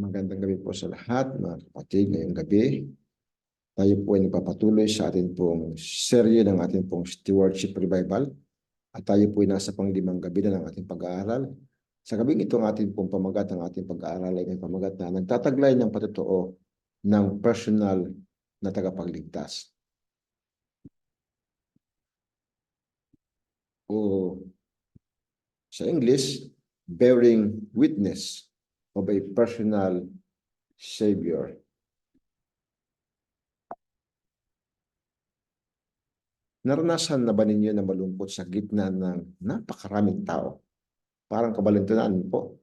Magandang gabi po sa lahat, mga kapatid, ngayong gabi. Tayo po ay nagpapatuloy sa atin pong serye ng ating pong Stewardship Revival. At tayo po ay nasa panglimang gabi na ng ating pag-aaral. Sa gabing ito, ang ating pong pamagat ng ating pag-aaral ay pamagat na nagtataglay ng patotoo ng personal na tagapagligtas. O sa English, bearing witness of a personal Savior. Naranasan na ba ninyo na malungkot sa gitna ng napakaraming tao? Parang kabalintunaan po.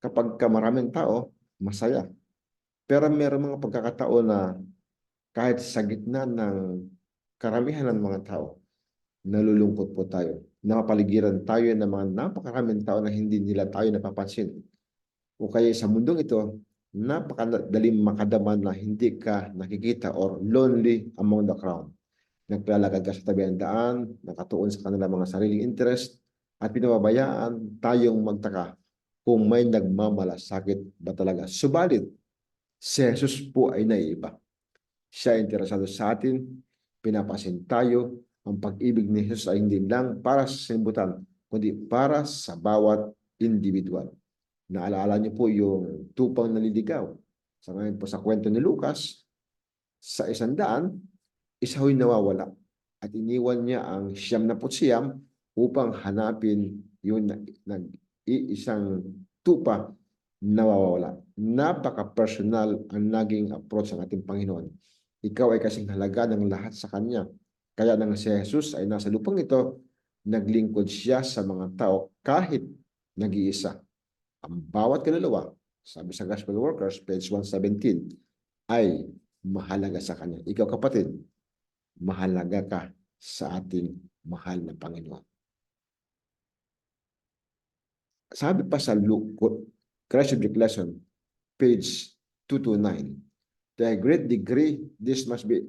Kapag ka maraming tao, masaya. Pero meron mga pagkakataon na kahit sa gitna ng karamihan ng mga tao, nalulungkot po tayo. Napapaligiran tayo ng mga napakaraming tao na hindi nila tayo napapansin o kaya sa mundong ito, napakadaling makadaman na hindi ka nakikita or lonely among the crowd. Naglalakad ka sa tabi ng daan, nakatuon sa kanilang mga sariling interest, at pinababayaan tayong magtaka kung may nagmamalasakit ba talaga. Subalit, si Jesus po ay naiiba. Siya interesado sa atin, pinapasin tayo, ang pag-ibig ni Jesus ay hindi lang para sa simbutan, kundi para sa bawat individual. Naalala niyo po yung tupang naliligaw. Sa ngayon po sa kwento ni Lucas, sa isang daan, isa ho'y nawawala. At iniwan niya ang siyam na siyam upang hanapin yung nag-iisang tupa nawawala. Napaka-personal ang naging approach ng ating Panginoon. Ikaw ay kasing halaga ng lahat sa Kanya. Kaya nang si Jesus ay nasa lupang ito, naglingkod siya sa mga tao kahit nag-iisa. Ang bawat kaluluwa, sabi sa Gospel Workers, page 117, ay mahalaga sa Kanya. Ikaw kapatid, mahalaga ka sa ating mahal na Panginoon. Sabi pa sa Luke, Christ Object Lesson, page 229, To a great degree, this must be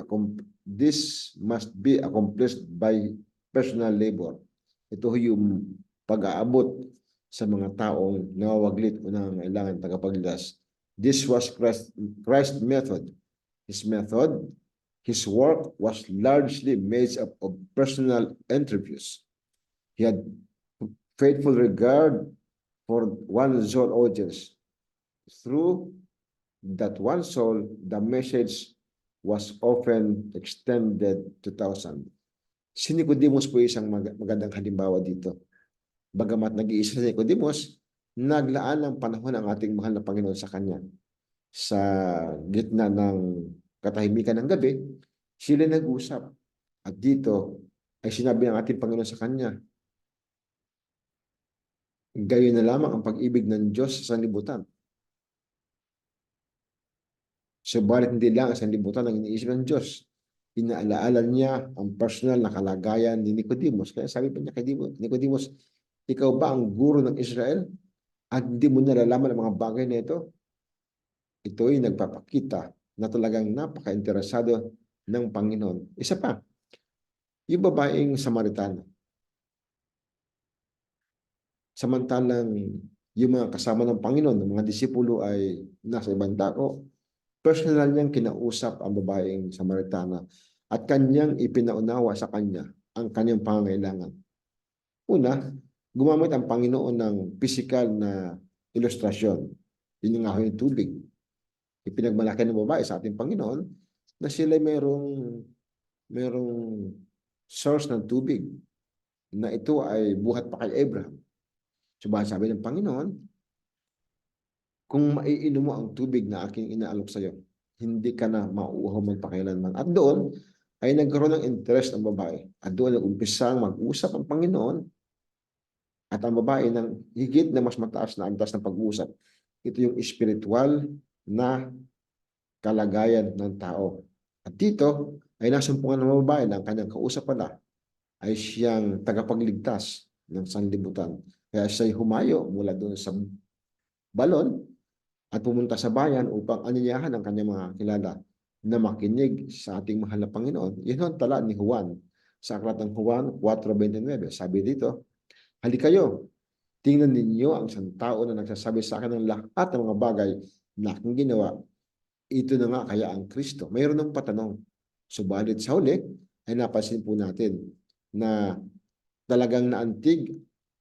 this must be accomplished by personal labor. Ito yung pag-aabot sa mga taong nawawaglit o nangangailangan tagapagligtas. This was Christ, method. His method, his work was largely made up of personal interviews. He had faithful regard for one soul audience. Through that one soul, the message was often extended to thousands. Si Nicodemus po isang magandang halimbawa dito. Bagamat nag-iisa si Nicodemus, naglaan ng panahon ang ating mahal na Panginoon sa kanya. Sa gitna ng katahimikan ng gabi, sila nag-usap. At dito ay sinabi ng ating Panginoon sa kanya, gayon na lamang ang pag-ibig ng Diyos sa sanlibutan. Subalit hindi lang ang sanlibutan ang iniisip ng Diyos. Inaalaala niya ang personal na kalagayan ni Nicodemus. Kaya sabi pa niya kay Nicodemus, ikaw ba ang guro ng Israel? At hindi mo nalalaman ang mga bagay na ito? Ito ay nagpapakita na talagang napaka-interesado ng Panginoon. Isa pa, yung babaeng Samaritana. Samantalang yung mga kasama ng Panginoon, ng mga disipulo ay nasa ibang dako, personal niyang kinausap ang babaeng Samaritana at kanyang ipinaunawa sa kanya ang kanyang pangangailangan. Una, gumamit ang Panginoon ng physical na ilustrasyon. Yun yung ahon ng tubig. Ipinagmalaki ng babae sa ating Panginoon na sila mayroong, mayroong source ng tubig na ito ay buhat pa kay Abraham. So sabi ng Panginoon, kung maiinom mo ang tubig na aking inaalok sa iyo, hindi ka na mauuhaw magpakailanman. At doon ay nagkaroon ng interest ang babae. At doon nag-umpisang mag-usap ang Panginoon at ang babae ng higit na mas mataas na antas ng pag-uusap. Ito yung spiritual na kalagayan ng tao. At dito ay nasumpungan ng babae na ang kanyang kausap pala ay siyang tagapagligtas ng sanlibutan. Kaya siya'y humayo mula doon sa balon at pumunta sa bayan upang anyayahan ang kanyang mga kilala na makinig sa ating mahal na Panginoon. Yun ang tala ni Juan sa aklat ng Juan 4.29. Sabi dito, Halikayo, tingnan ninyo ang isang tao na nagsasabi sa akin ng lahat ng mga bagay na aking ginawa, ito na nga kaya ang Kristo. Mayroon ng patanong. Subalit sa huli, ay napansin po natin na talagang naantig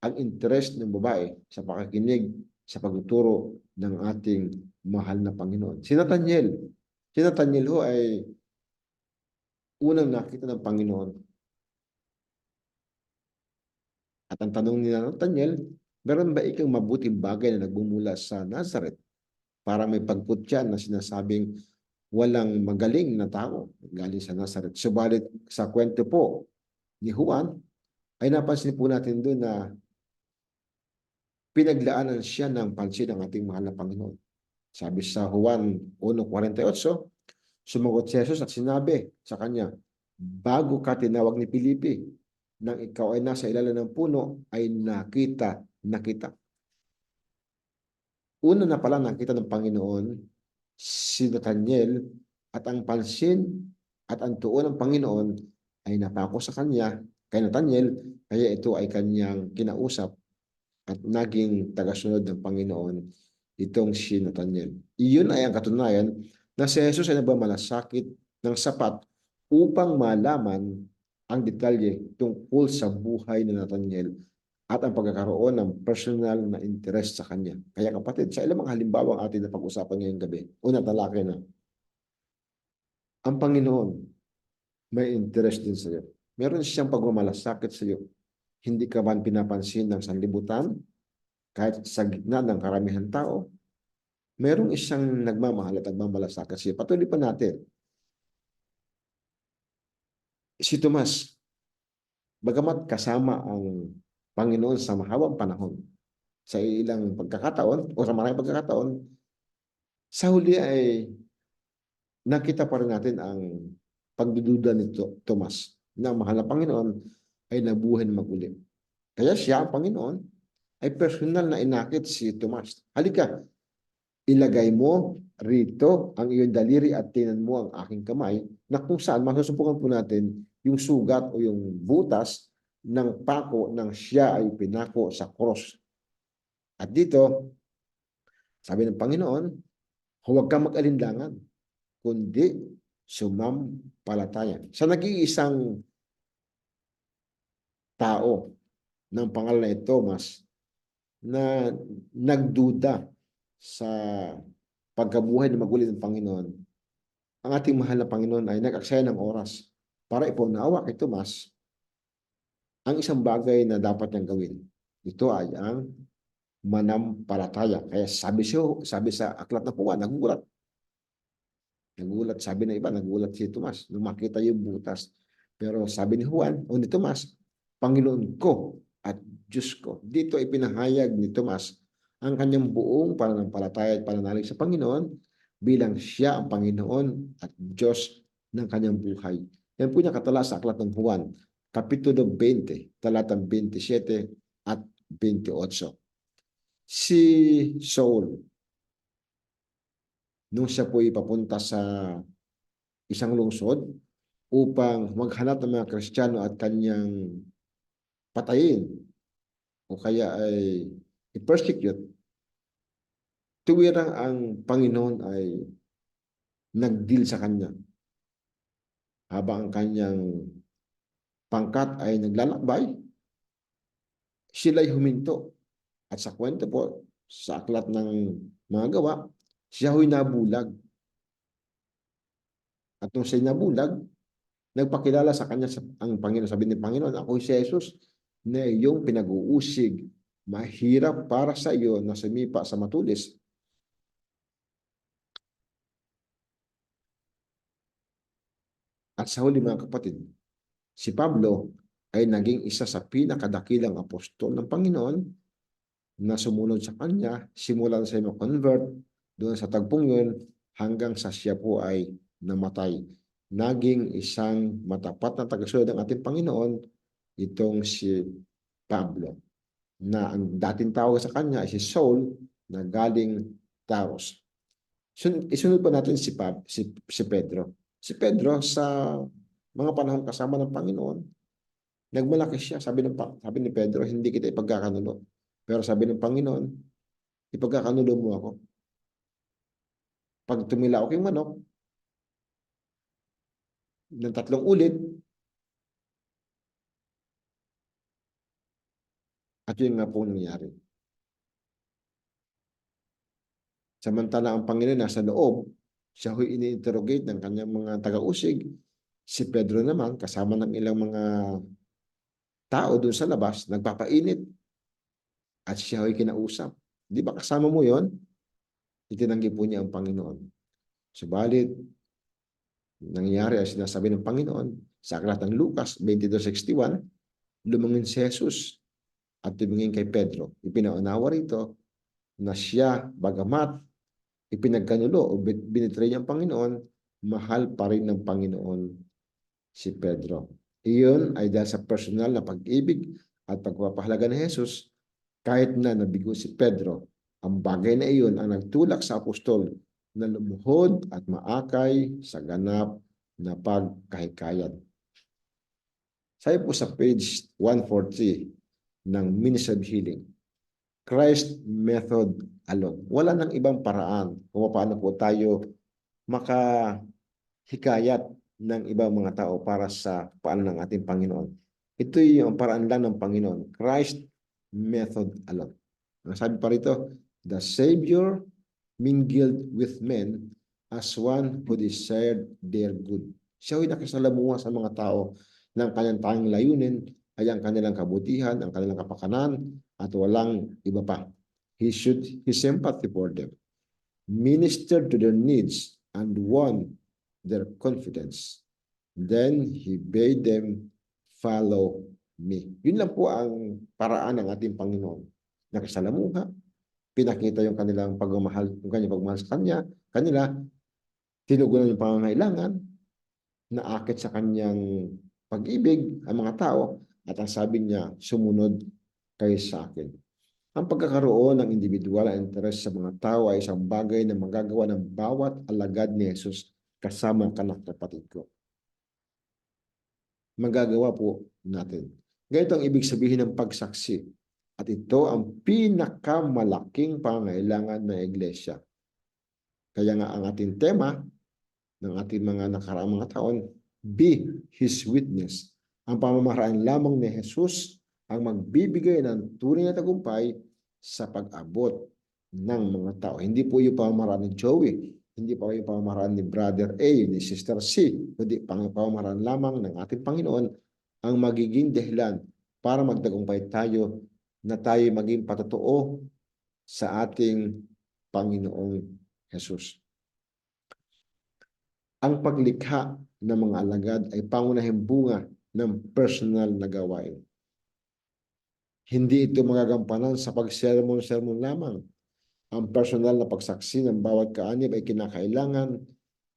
ang interest ng babae sa pakikinig sa pagtuturo ng ating mahal na Panginoon. Si Nathaniel, si Nathaniel ho ay unang nakita ng Panginoon. At ang tanong ni Nathaniel, meron ba ikang mabuting bagay na nagbumula sa Nazareth? Para may pagputya na sinasabing walang magaling na tao galing sa Nazareth. Subalit sa kwento po ni Juan, ay napansin po natin doon na pinaglaanan siya ng pansin ng ating mahal na Panginoon. Sabi sa Juan 1.48, sumagot si Jesus at sinabi sa kanya, bago ka tinawag ni Pilipi, nang ikaw ay nasa ilalim ng puno, ay nakita, nakita. Una na pala nakita ng Panginoon si Nathaniel at ang pansin at ang tuon ng Panginoon ay napako sa kanya kay Nathaniel, kaya ito ay kanyang kinausap at naging tagasunod ng Panginoon itong si Nathaniel. Iyon ay ang katunayan na si Jesus ay nagmamalasakit ng sapat upang malaman ang detalye tungkol sa buhay ni Nathaniel at ang pagkakaroon ng personal na interest sa kanya. Kaya kapatid, sa ilang mga halimbawa ang atin na pag-usapan ngayong gabi, una talaki na, ang Panginoon may interest din sa iyo. Meron siyang pagmamalasakit sa iyo. Hindi ka man pinapansin ng sanlibutan, kahit sa gitna ng karamihan tao, merong isang nagmamahal at nagmamalasakit sa iyo. Patuloy pa natin. Si Tomas, bagamat kasama ang Panginoon sa mahabang panahon, sa ilang pagkakataon o sa maraming pagkakataon, sa huli ay nakita pa rin natin ang pagdududa ni Tomas na mahal na Panginoon ay nabuhay na maguli. Kaya siya, ang Panginoon, ay personal na inakit si Tomas. Halika, ilagay mo rito ang iyong daliri at tinan mo ang aking kamay na kung saan masusubukan po natin yung sugat o yung butas ng pako ng siya ay pinako sa cross. At dito, sabi ng Panginoon, huwag kang mag-alinlangan, kundi sumampalataya. Sa nag-iisang tao ng pangalan na Thomas na nagduda sa pagkabuhay na magulit ng Panginoon, ang ating mahal na Panginoon ay nag-aksaya ng oras para ipaunawa kay Tomas ang isang bagay na dapat niyang gawin. Ito ay ang manampalataya. Kaya sabi siya, sabi sa aklat na puwa, nagugulat. Nagulat, sabi na iba, nagulat si Tomas nung makita yung butas. Pero sabi ni Juan o ni Tomas, Panginoon ko at Diyos ko. Dito ay pinahayag ni Tomas ang kanyang buong pananampalataya at pananalig sa Panginoon bilang siya ang Panginoon at Diyos ng kanyang buhay. Yan po niya katala sa aklat ng Juan, Kapitulo 20, talatang 27 at 28. Si Saul, nung siya po ipapunta sa isang lungsod upang maghanap ng mga Kristiyano at kanyang patayin o kaya ay i-persecute, tuwirang ang Panginoon ay nag-deal sa kanya habang ang kanyang pangkat ay naglalakbay, sila'y huminto. At sa kwento po, sa aklat ng mga gawa, siya ho'y nabulag. At nung siya'y nabulag, nagpakilala sa kanya sa, ang Panginoon. Sabi ni Panginoon, ako si Jesus na iyong pinag-uusig. Mahirap para sa iyo na sumipa sa matulis. At sa huli mga kapatid, si Pablo ay naging isa sa pinakadakilang apostol ng Panginoon na sumunod sa kanya, simulan sa convert doon sa tagpong yun hanggang sa siya po ay namatay. Naging isang matapat na tagasunod ng ating Panginoon itong si Pablo na ang dating tawag sa kanya ay si Saul na galing Taros. Isunod pa natin si, Pab, si, si Pedro. Si Pedro sa mga panahon kasama ng Panginoon, nagmalaki siya. Sabi, ng, sabi ni Pedro, hindi kita ipagkakanulo. Pero sabi ng Panginoon, ipagkakanulo mo ako. Pag tumilaok yung manok, ng tatlong ulit, at yun nga po nangyari. Samantala ang Panginoon nasa loob, siya ho'y ini-interrogate ng kanyang mga taga-usig. Si Pedro naman, kasama ng ilang mga tao doon sa labas, nagpapainit. At siya ho'y kinausap. Di ba kasama mo yon? Itinanggi po niya ang Panginoon. Subalit, nangyari ang sinasabi ng Panginoon sa aklat ng Lucas 22.61, lumangin si Jesus at tumingin kay Pedro. Ipinaunawa rito na siya, bagamat ipinagkanulo o bin- binitray ang Panginoon, mahal pa rin ng Panginoon si Pedro. Iyon ay dahil sa personal na pag-ibig at pagpapahalaga ni Jesus, kahit na nabigo si Pedro, ang bagay na iyon ang nagtulak sa apostol na lumuhod at maakay sa ganap na pagkahikayan. Sabi po sa page 140 ng Ministry of Healing, Christ method alone. Wala nang ibang paraan kung paano po tayo makahikayat ng ibang mga tao para sa paano ng ating Panginoon. Ito yung paraan lang ng Panginoon. Christ method alone. Sabi pa rito, the Savior mingled with men as one who desired their good. Siya ay nakisalamuha sa mga tao ng kanyang tanging layunin ay ang kanilang kabutihan, ang kanilang kapakanan, at walang iba pa. He should his sympathy for them, minister to their needs, and won their confidence. Then he bade them follow me. Yun lang po ang paraan ng ating Panginoon. Nakisalamuha, pinakita yung kanilang pagmamahal, yung kanyang pagmamahal sa kanya, kanila, tinugunan yung pangangailangan, naakit sa kanyang pag-ibig ang mga tao, at ang sabi niya, sumunod kayo sa akin. Ang pagkakaroon ng individual na interes sa mga tao ay isang bagay na magagawa ng bawat alagad ni Jesus kasama ang kanak kapatid ko. Magagawa po natin. Ganito ang ibig sabihin ng pagsaksi. At ito ang pinakamalaking pangailangan ng iglesia. Kaya nga ang ating tema ng ating mga nakaraang mga taon, be His witness. Ang pamamaraan lamang ni Jesus ang magbibigay ng tunay na tagumpay sa pag-abot ng mga tao. Hindi po yung pamamaraan ni Joey, hindi pa yung pamamaraan ni Brother A, ni Sister C, kundi pamamaraan lamang ng ating Panginoon ang magiging dahilan para magtagumpay tayo na tayo maging patotoo sa ating Panginoong Jesus. Ang paglikha ng mga alagad ay pangunahing bunga ng personal na gawain. Hindi ito magagampanan sa pagsermon-sermon lamang. Ang personal na pagsaksi ng bawat kaanib ay kinakailangan.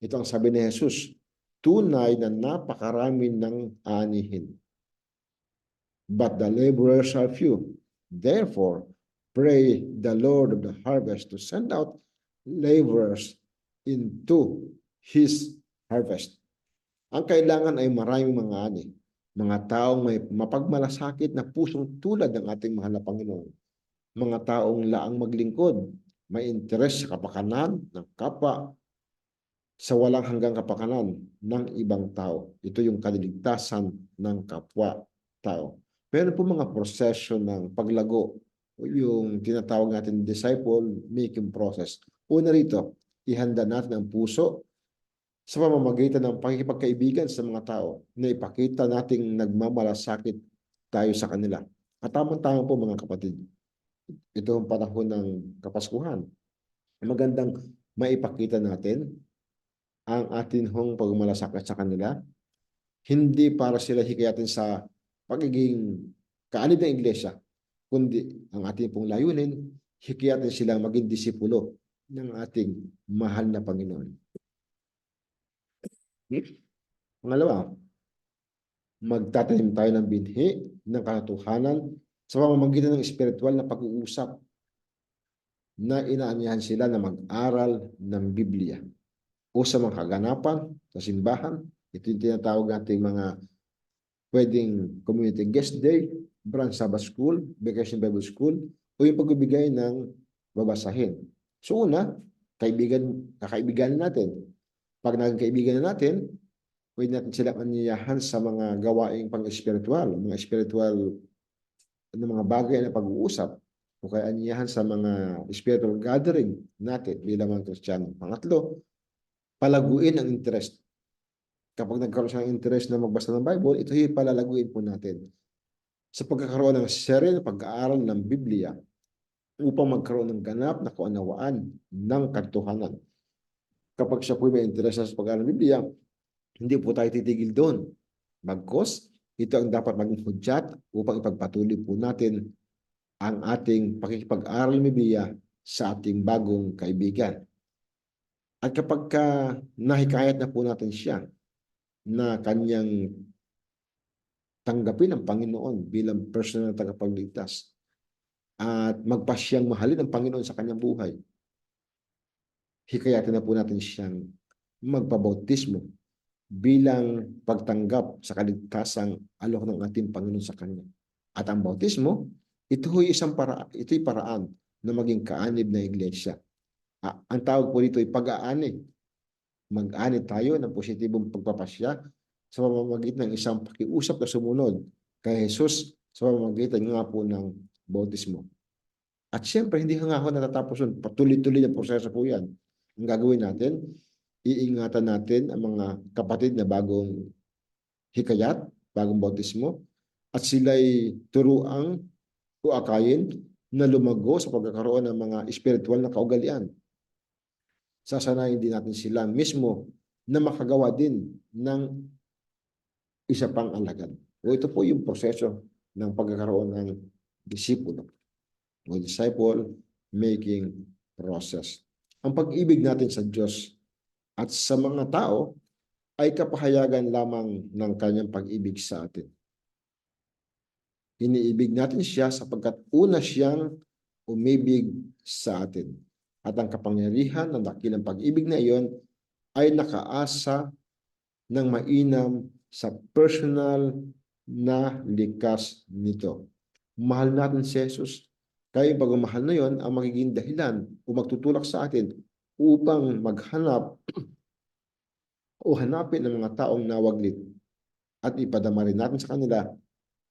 Ito ang sabi ni Jesus, tunay na napakarami ng anihin. But the laborers are few. Therefore, pray the Lord of the harvest to send out laborers into His harvest. Ang kailangan ay maraming mga ani, mga taong may mapagmalasakit na pusong tulad ng ating mahal na Panginoon. Mga taong laang maglingkod, may interes sa kapakanan ng kapwa, sa walang hanggang kapakanan ng ibang tao. Ito yung kaliligtasan ng kapwa tao. Meron po mga proseso ng paglago yung tinatawag natin disciple making process. Una rito, ihanda natin ang puso sa pamamagitan ng pakikipagkaibigan sa mga tao na ipakita nating nagmamalasakit tayo sa kanila. At tamang-tama po mga kapatid, ito ang panahon ng Kapaskuhan. Magandang maipakita natin ang atin hong pagmalasakit sa kanila, hindi para sila hikayatin sa pagiging kaanib ng iglesia, kundi ang ating pong layunin, hikayatin silang maging disipulo ng ating mahal na Panginoon. Pangalawa, magtatanim tayo ng binhi ng katotohanan sa pamamagitan ng espiritual na pag-uusap na inaanyahan sila na mag-aral ng Biblia o sa mga kaganapan sa simbahan. Ito yung tinatawag nating mga pwedeng community guest day, branch Sabbath school, vacation Bible school, o yung pagbibigay ng babasahin. So una, kaibigan, kakaibigan natin. Pag naging kaibigan na natin, pwede natin sila aniyahan sa mga gawaing pang-espiritual, mga spiritual ano, mga bagay na pag-uusap o kaya aniyahan sa mga spiritual gathering natin bilang mga Kristiyano. Pangatlo, palaguin ang interest. Kapag nagkaroon siya ng interest na magbasa ng Bible, ito yung palalaguin po natin. Sa pagkakaroon ng serye na pag-aaral ng Biblia upang magkaroon ng ganap na kaunawaan ng katotohanan. Kapag siya po may interest sa pag-aaral ng Biblia, hindi po tayo titigil doon. Bagkos, ito ang dapat maging hudyat upang ipagpatuloy po natin ang ating pakikipag-aral ng Biblia sa ating bagong kaibigan. At kapag ka nahikayat na po natin siya na kanyang tanggapin ang Panginoon bilang personal na tagapagligtas at magpasyang mahalin ang Panginoon sa kanyang buhay, hikayatin na po natin siyang magpabautismo bilang pagtanggap sa kaligtasang alok ng ating Panginoon sa Kanya. At ang bautismo, ito ay isang para, ito'y paraan na maging kaanib na iglesia. Ah, ang tawag po dito ay pag-aani. Mag-ani tayo ng positibong pagpapasya sa pamamagitan ng isang pakiusap na sumunod kay Jesus sa pamamagitan nga po ng bautismo. At siyempre, hindi nga ako natatapos yun. Patuloy-tuloy na proseso po yan. Ang gagawin natin, iingatan natin ang mga kapatid na bagong hikayat, bagong bautismo, at sila'y turuang o akayin na lumago sa pagkakaroon ng mga spiritual na kaugalian. Sasanayin din natin sila mismo na makagawa din ng isa pang alagad. O ito po yung proseso ng pagkakaroon ng disipulo o disciple making process. Ang pag-ibig natin sa Diyos at sa mga tao ay kapahayagan lamang ng kanyang pag-ibig sa atin. Iniibig natin siya sapagkat una siyang umibig sa atin. At ang kapangyarihan ng dakilang pag-ibig na iyon ay nakaasa ng mainam sa personal na likas nito. Mahal natin si Jesus. Kaya yung pagmamahal na yon ang magiging dahilan o magtutulak sa atin upang maghanap o hanapin ang mga taong nawaglit at ipadama rin natin sa kanila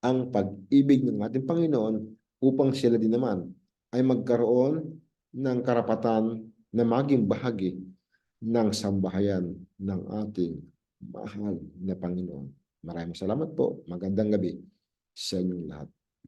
ang pag-ibig ng ating Panginoon upang sila din naman ay magkaroon ng karapatan na maging bahagi ng sambahayan ng ating mahal na Panginoon. Maraming salamat po. Magandang gabi sa inyong lahat.